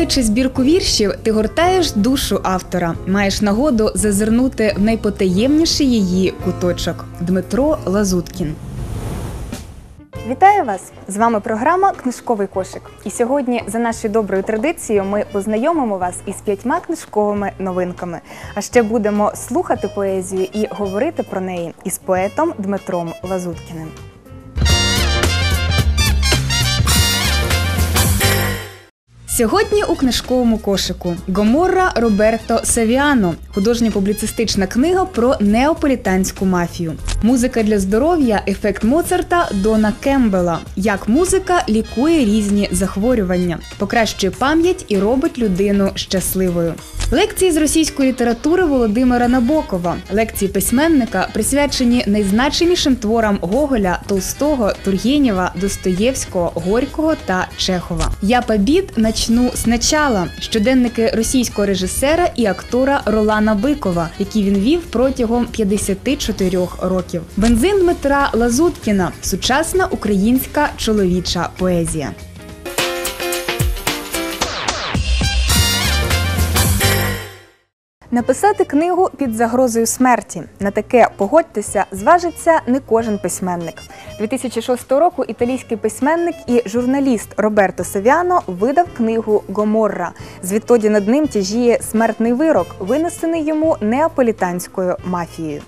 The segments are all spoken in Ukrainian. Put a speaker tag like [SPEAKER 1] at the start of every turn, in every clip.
[SPEAKER 1] Гортаючи збірку віршів, ти гортаєш душу автора, маєш нагоду зазирнути в найпотаємніший її куточок. Дмитро Лазуткін. Вітаю вас! З вами програма Книжковий кошик. І сьогодні, за нашою доброю традицією, ми познайомимо вас із п'ятьма книжковими новинками. А ще будемо слухати поезію і говорити про неї із поетом Дмитром Лазуткіним. Сьогодні у книжковому кошику Гоморра Роберто Савіано, художньо-публіцистична книга про неаполітанську мафію. Музика для здоров'я, ефект Моцарта Дона Кембела. Як музика лікує різні захворювання, покращує пам'ять і робить людину щасливою. Лекції з російської літератури Володимира Набокова, лекції письменника присвячені найзначенішим творам Гоголя, Толстого, Тургенєва, Достоєвського, Горького та Чехова. Я побід начну спочатку. щоденники російського режисера і актора Ролана Бикова, які він вів протягом 54 років. Бензин Дмитра Лазуткіна сучасна українська чоловіча поезія. Написати книгу під загрозою смерті на таке погодьтеся зважиться не кожен письменник. 2006 року італійський письменник і журналіст Роберто Савіано видав книгу Гоморра. Звідтоді над ним тяжіє смертний вирок, винесений йому неаполітанською мафією.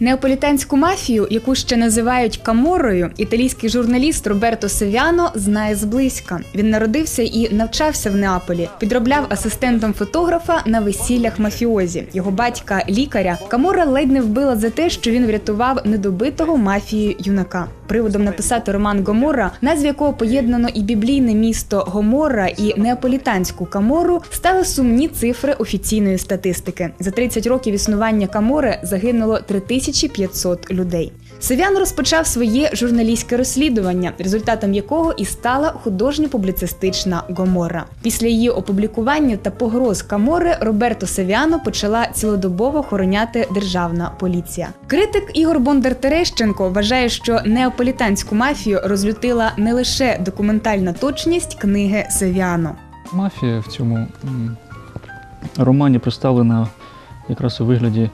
[SPEAKER 1] Неаполітанську мафію, яку ще називають Каморою, італійський журналіст Роберто Севіано знає зблизька. Він народився і навчався в Неаполі, підробляв асистентом фотографа на весіллях мафіозі. Його батька, лікаря, Камора ледь не вбила за те, що він врятував недобитого мафії юнака. Приводом написати роман Гоморра, назві якого поєднано і біблійне місто Гоморра, і неаполітанську Камору, стали сумні цифри офіційної статистики. За 30 років існування Камори загинуло 3500 людей. Севян розпочав своє журналістське розслідування, результатом якого і стала художньо-публіцистична Гомора. Після її опублікування та погроз Камори Роберто Севіано почала цілодобово охороняти державна поліція. Критик Ігор Бондар Терещенко вважає, що неаполітанську мафію розлютила не лише документальна точність книги Севіано.
[SPEAKER 2] Мафія в цьому романі представлена якраз у вигляді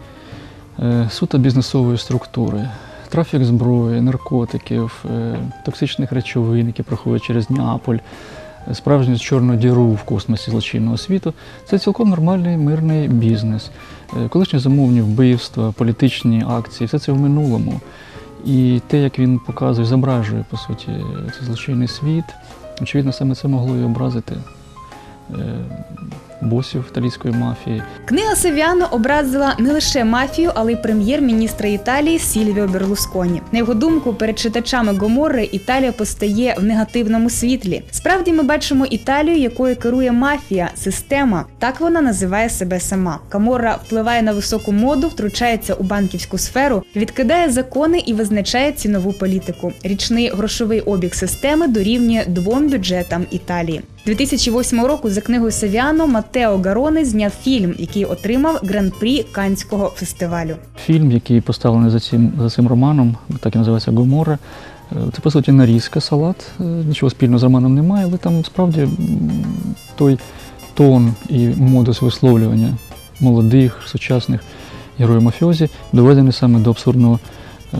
[SPEAKER 2] суто бізнесової структури трафік зброї, наркотиків, е, токсичних речовин, які проходять через Неаполь, справжню чорну діру в космосі злочинного світу це цілком нормальний мирний бізнес. Е, колишні замовні вбивства, політичні акції, все це в минулому. І те, як він показує, зображує по суті цей злочинний світ, очевидно, саме це могло і образити е, босів італійської мафії.
[SPEAKER 1] Книга Севіано образила не лише мафію, але й прем'єр-міністра Італії Сільвіо Берлусконі. На його думку, перед читачами Гоморри Італія постає в негативному світлі. Справді, ми бачимо Італію, якою керує мафія, система. Так вона називає себе сама. Каморра впливає на високу моду, втручається у банківську сферу, відкидає закони і визначає цінову політику. Річний грошовий обіг системи дорівнює двом бюджетам Італії. 2008 року за книгою Савіано Матео Гарони зняв фільм, який отримав гран-прі Канського фестивалю.
[SPEAKER 2] Фільм, який поставлений за цим за цим романом, так і називається Гомора. Е, це по суті нарізка, салат. Е, нічого спільного з романом немає, але там справді той тон і модус висловлювання молодих, сучасних героїв мафіозі доведений саме до абсурдного. Е,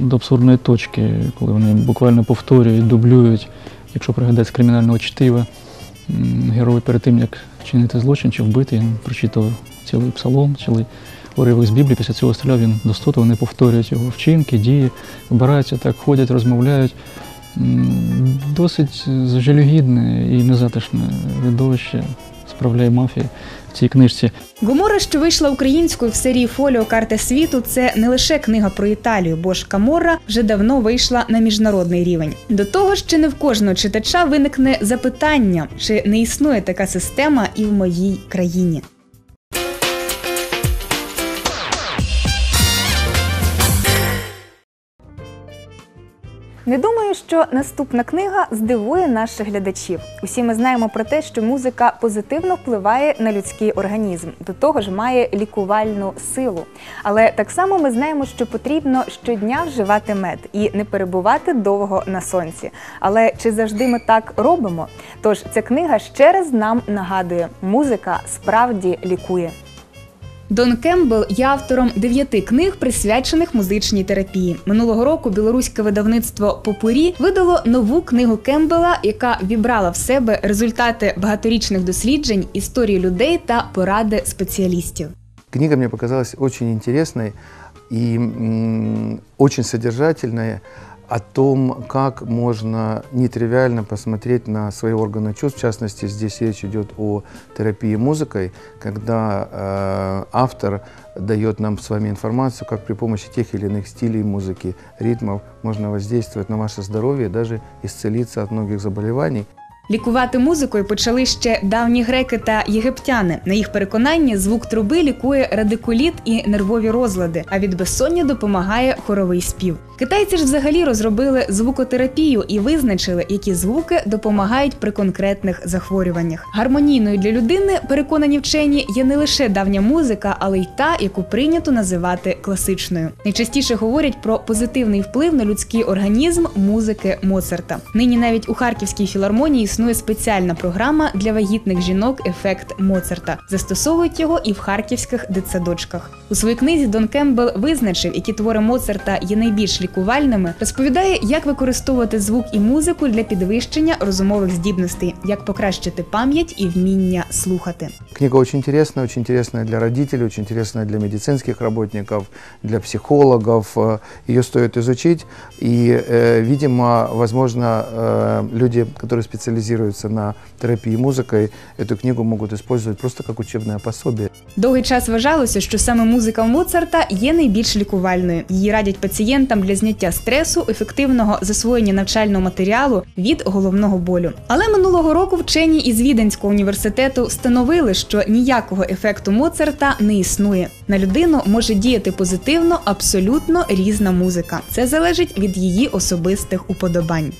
[SPEAKER 2] до абсурдної точки, коли вони буквально повторюють, дублюють Якщо пригадати з кримінального чтива, герой перед тим, як чинити злочин чи вбити, він прочитав цілий псалом, цілий уривок з Біблії, після цього стріляв він до стоту, вони повторюють його вчинки, дії, вбираються, так, ходять, розмовляють. Досить жалюгідне і незатишне видовище справляє мафія в цій книжці.
[SPEAKER 1] Гомора, що вийшла українською в серії Фоліо Карти світу, це не лише книга про Італію, бо ж Каморра вже давно вийшла на міжнародний рівень. До того ж, чи не в кожного читача виникне запитання, чи не існує така система і в моїй країні. Не думаю, що наступна книга здивує наших глядачів. Усі ми знаємо про те, що музика позитивно впливає на людський організм, до того ж має лікувальну силу. Але так само ми знаємо, що потрібно щодня вживати мед і не перебувати довго на сонці. Але чи завжди ми так робимо? Тож ця книга ще раз нам нагадує: музика справді лікує. Дон Кембл є автором дев'яти книг, присвячених музичній терапії. Минулого року білоруське видавництво Попурі видало нову книгу Кембела, яка вібрала в себе результати багаторічних досліджень, історії людей та поради спеціалістів.
[SPEAKER 3] Книга мне показалась интересной и м, очень содержательной о том, как можно нетривиально посмотреть на свои органы чувств. В частности, здесь речь идет о терапии музыкой, когда э, автор дает нам с вами информацию, как при помощи тех или иных стилей музыки, ритмов можно воздействовать на ваше здоровье даже исцелиться от многих заболеваний.
[SPEAKER 1] Лікувати музикою почали ще давні греки та єгиптяни. На їх переконання, звук труби лікує радикуліт і нервові розлади, а від безсоння допомагає хоровий спів. Китайці ж взагалі розробили звукотерапію і визначили, які звуки допомагають при конкретних захворюваннях. Гармонійною для людини, переконані вчені, є не лише давня музика, але й та, яку прийнято називати класичною. Найчастіше говорять про позитивний вплив на людський організм музики Моцарта. Нині навіть у Харківській філармонії існує спеціальна програма для вагітних жінок Ефект Моцарта. Застосовують його і в харківських дитсадочках. У своїй книзі Дон Кембл визначив, які твори Моцарта є найбільш лікувальними. Розповідає, як використовувати звук і музику для підвищення розумових здібностей, як покращити пам'ять і вміння слухати.
[SPEAKER 3] Книга очень интересная, очень интересная для родителей, очень интересная для медицинских работников, для психологов. Э, Ее стоит изучить. И, э, видимо, возможно, э, люди, которые специализируются на терапии музыкой, эту книгу могут использовать просто как учебное пособие.
[SPEAKER 1] Довгий час вважалося, що саме музика Моцарта є найбільш лікувальною. Її радять пацієнтам для зняття стресу, ефективного засвоєння навчального матеріалу від головного болю. Але минулого року вчені із Віденського університету встановили, що ніякого ефекту Моцарта не існує. На людину може діяти позитивно абсолютно різна музика. Це залежить від її особистих уподобань.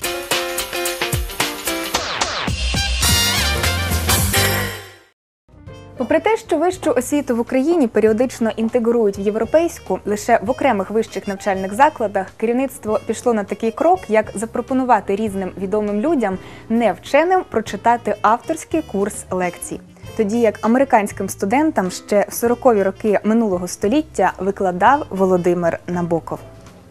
[SPEAKER 1] Попри те, що вищу освіту в Україні періодично інтегрують в європейську, лише в окремих вищих навчальних закладах керівництво пішло на такий крок, як запропонувати різним відомим людям, не вченим, прочитати авторський курс лекцій. Тоді як американським студентам ще в 40-ві роки минулого століття викладав Володимир Набоков.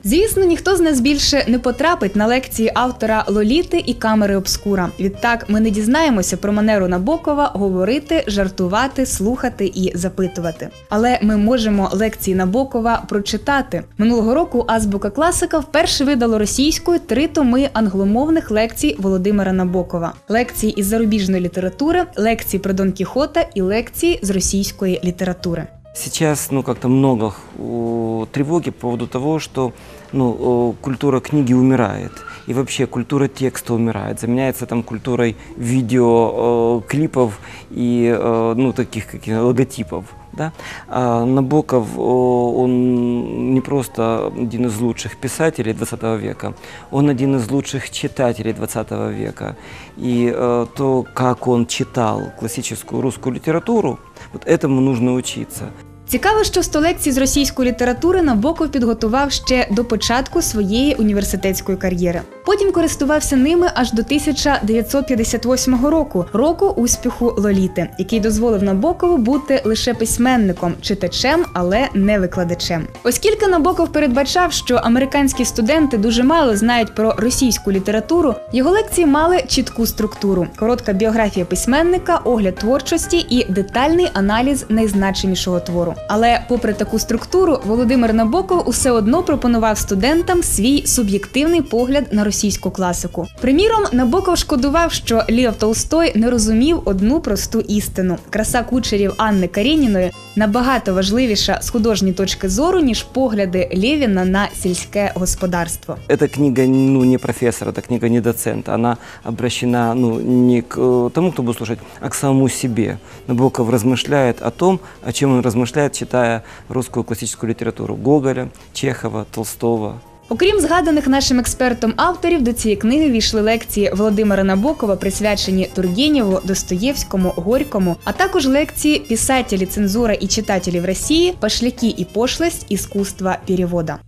[SPEAKER 1] Звісно, ніхто з нас більше не потрапить на лекції автора Лоліти і камери обскура. Відтак ми не дізнаємося про манеру Набокова говорити, жартувати, слухати і запитувати. Але ми можемо лекції Набокова прочитати. Минулого року Азбука класика вперше видало російською три томи англомовних лекцій Володимира Набокова: лекції із зарубіжної літератури, лекції про Дон Кіхота і лекції з російської літератури.
[SPEAKER 4] Сейчас, ну, как-то много о, тревоги по поводу того, что, ну, о, культура книги умирает. И вообще культура текста умирает, заменяется там культурой видео, о, клипов и, э, ну, таких каких логотипов. Да? А Набоков, о, он не просто один из лучших писателей 20 века, он один из лучших читателей 20 века. И э, то, как он читал классическую русскую литературу, вот этому нужно учиться.
[SPEAKER 1] Цікаво, що 100 лекцій з російської літератури Набоков підготував ще до початку своєї університетської кар'єри. Потім користувався ними аж до 1958 року, року успіху Лоліти, який дозволив Набокову бути лише письменником, читачем, але не викладачем. Оскільки Набоков передбачав, що американські студенти дуже мало знають про російську літературу, його лекції мали чітку структуру: коротка біографія письменника, огляд творчості і детальний аналіз найзначенішого твору. Але, попри таку структуру, Володимир Набоков усе одно пропонував студентам свій суб'єктивний погляд на російську класику. Приміром, Набоков шкодував, що Лів Толстой не розумів одну просту істину: краса кучерів Анни Карініної набагато важливіша з художньої точки зору, ніж погляди Лєвіна на сільське господарство.
[SPEAKER 4] Эта книга ну, не профессора, эта книга не доцента. Она обращена ну, не к э, тому, кто будет слушать, а к самому себе. Набоков размышляет о том, о чем он размышляет, читая русскую классическую литературу Гоголя, Чехова, Толстого.
[SPEAKER 1] Окрім згаданих нашим експертом авторів, до цієї книги війшли лекції Володимира Набокова, присвячені Тургенєву, Достоєвському, Горькому, а також лекції «Писателі, цензура і читателі в Росії, пошляки і пошлость, іскусства перевода.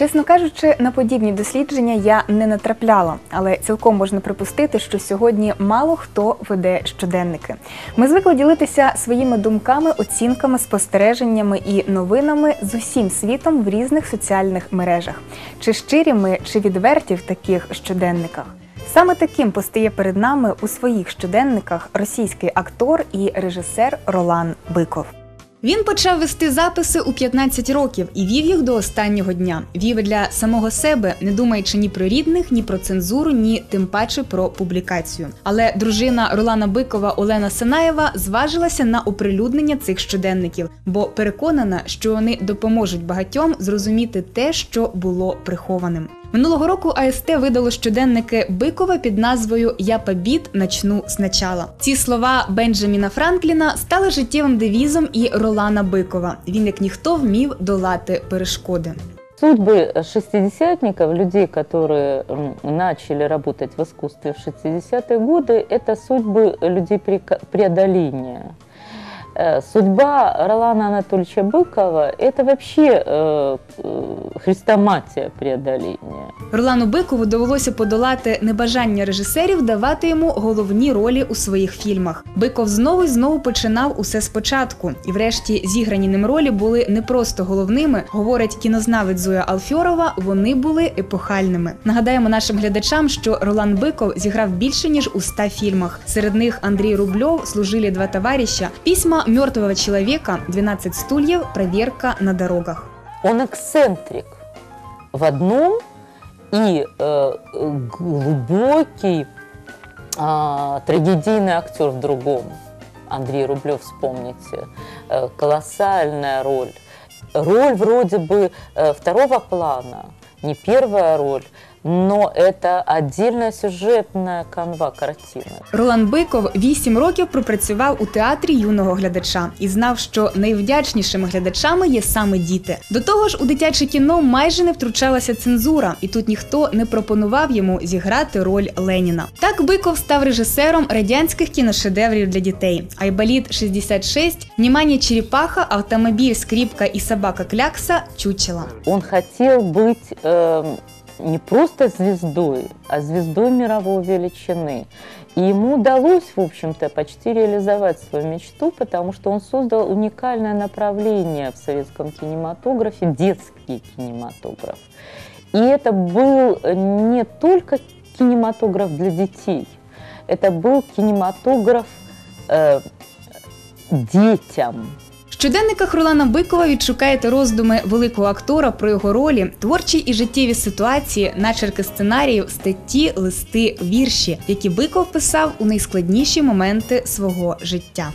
[SPEAKER 1] Чесно кажучи, на подібні дослідження я не натрапляла, але цілком можна припустити, що сьогодні мало хто веде щоденники. Ми звикли ділитися своїми думками, оцінками, спостереженнями і новинами з усім світом в різних соціальних мережах. Чи щирі ми, чи відверті в таких щоденниках? Саме таким постає перед нами у своїх щоденниках російський актор і режисер Ролан Биков. Він почав вести записи у 15 років і вів їх до останнього дня. Вів для самого себе, не думаючи ні про рідних, ні про цензуру, ні тим паче про публікацію. Але дружина Ролана Бикова Олена Синаєва зважилася на оприлюднення цих щоденників, бо переконана, що вони допоможуть багатьом зрозуміти те, що було прихованим. Минулого року АСТ видало щоденники Бикова під назвою Я побід начну спочатку». Ці слова Бенджаміна Франкліна стали життєвим девізом і Ролана Бикова. Він як ніхто вмів долати перешкоди.
[SPEAKER 5] Судьбы шестидесятников, людей, которые м, начали работать в искусстве в 60-е годы, это судьбы людей прека- преодоления. Э, Судьба Ролана Анатольевича Быкова – это вообще э, э, хрестоматия преодоления.
[SPEAKER 1] Ролану Бикову довелося подолати небажання режисерів давати йому головні ролі у своїх фільмах. Биков знову і знову починав усе спочатку, і врешті зіграні ним ролі були не просто головними, говорить кінознавець Зоя Алфьорова. Вони були епохальними. Нагадаємо нашим глядачам, що Ролан Биков зіграв більше ніж у 100 фільмах. Серед них Андрій Рубльов, служили два товарища, письма Мертвого чоловіка, 12 стульев, проверка на дорогах.
[SPEAKER 5] Он эксцентрик в одном и э, глубокий а, трагедийный актер в другом. Андрей Рублев, вспомните, Э, колоссальная роль. Роль вроде бы э, второго плана, не первая роль, но это отдельная сюжетная канва картины.
[SPEAKER 1] Ролан Биков вісім років пропрацював у театрі юного глядача і знав, що найвдячнішими глядачами є саме діти. До того ж, у дитяче кіно майже не втручалася цензура, і тут ніхто не пропонував йому зіграти роль Леніна. Так Биков став режисером радянських кіношедеврів для дітей: Айболіт 66, Внімання Черепаха, Автомобіль, Скріпка і собака Клякса Чучела.
[SPEAKER 5] Он хотел быть эм, не просто звездой, а звездой мировой величины. И ему удалось, в общем-то, почти реализовать свою мечту, потому что он создал уникальное направление в советском кинематографе, детский кинематограф. И это был не только кинематограф для детей, это был кинематограф э, детям.
[SPEAKER 1] Щоденниках Ролана Бикова відшукаєте роздуми великого актора про його ролі, творчі і життєві ситуації, начерки сценаріїв, статті, листи, вірші, які Биков писав у найскладніші моменти свого життя.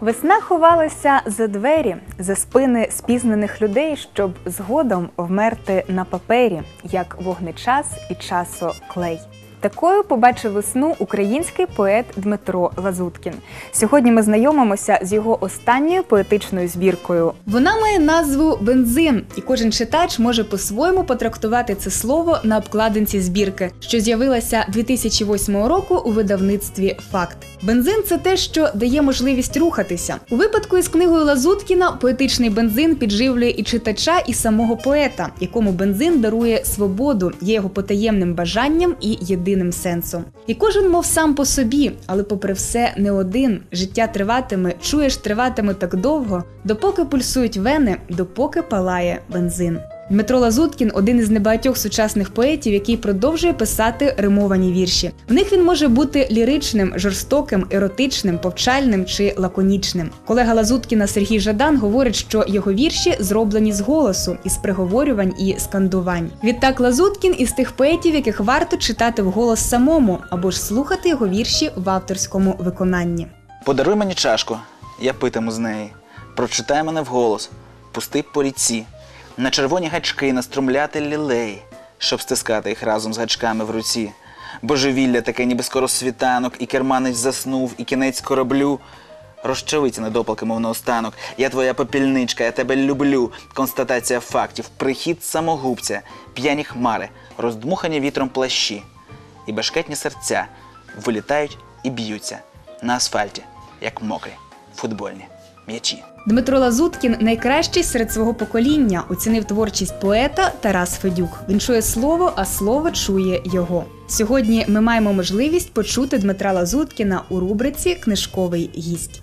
[SPEAKER 1] Весна ховалася за двері, за спини спізнених людей, щоб згодом вмерти на папері, як вогнечас і часоклей. Такою побачив весну український поет Дмитро Лазуткін. Сьогодні ми знайомимося з його останньою поетичною збіркою. Вона має назву Бензин, і кожен читач може по-своєму потрактувати це слово на обкладинці збірки, що з'явилася 2008 року у видавництві Факт. Бензин це те, що дає можливість рухатися. У випадку із книгою Лазуткіна поетичний бензин підживлює і читача, і самого поета, якому бензин дарує свободу, є його потаємним бажанням і єдиним сенсом. І кожен мов сам по собі, але попри все не один. Життя триватиме, чуєш, триватиме так довго, допоки пульсують вени, допоки палає бензин. Дмитро Лазуткін один із небагатьох сучасних поетів, який продовжує писати римовані вірші. В них він може бути ліричним, жорстоким, еротичним, повчальним чи лаконічним. Колега Лазуткіна Сергій Жадан говорить, що його вірші зроблені з голосу, із приговорювань і скандувань. Відтак Лазуткін із тих поетів, яких варто читати вголос самому або ж слухати його вірші в авторському виконанні.
[SPEAKER 6] Подаруй мені чашку, я питиму з неї. Прочитай мене вголос, пусти по ріці, на червоні гачки наструмляти лілей, щоб стискати їх разом з гачками в руці. Божевілля таке, ніби скоро світанок, і керманець заснув, і кінець кораблю. Розчавиться недопалки, мов наостанок. Я твоя попільничка, я тебе люблю. Констатація фактів, прихід самогубця, п'яні хмари, роздмухані вітром плащі. І бешкетні серця вилітають і б'ються на асфальті, як мокрі футбольні м'ячі.
[SPEAKER 1] Дмитро Лазуткін найкращий серед свого покоління оцінив творчість поета Тарас Федюк. Він чує слово, а слово чує його. Сьогодні ми маємо можливість почути Дмитра Лазуткіна у рубриці Книжковий гість.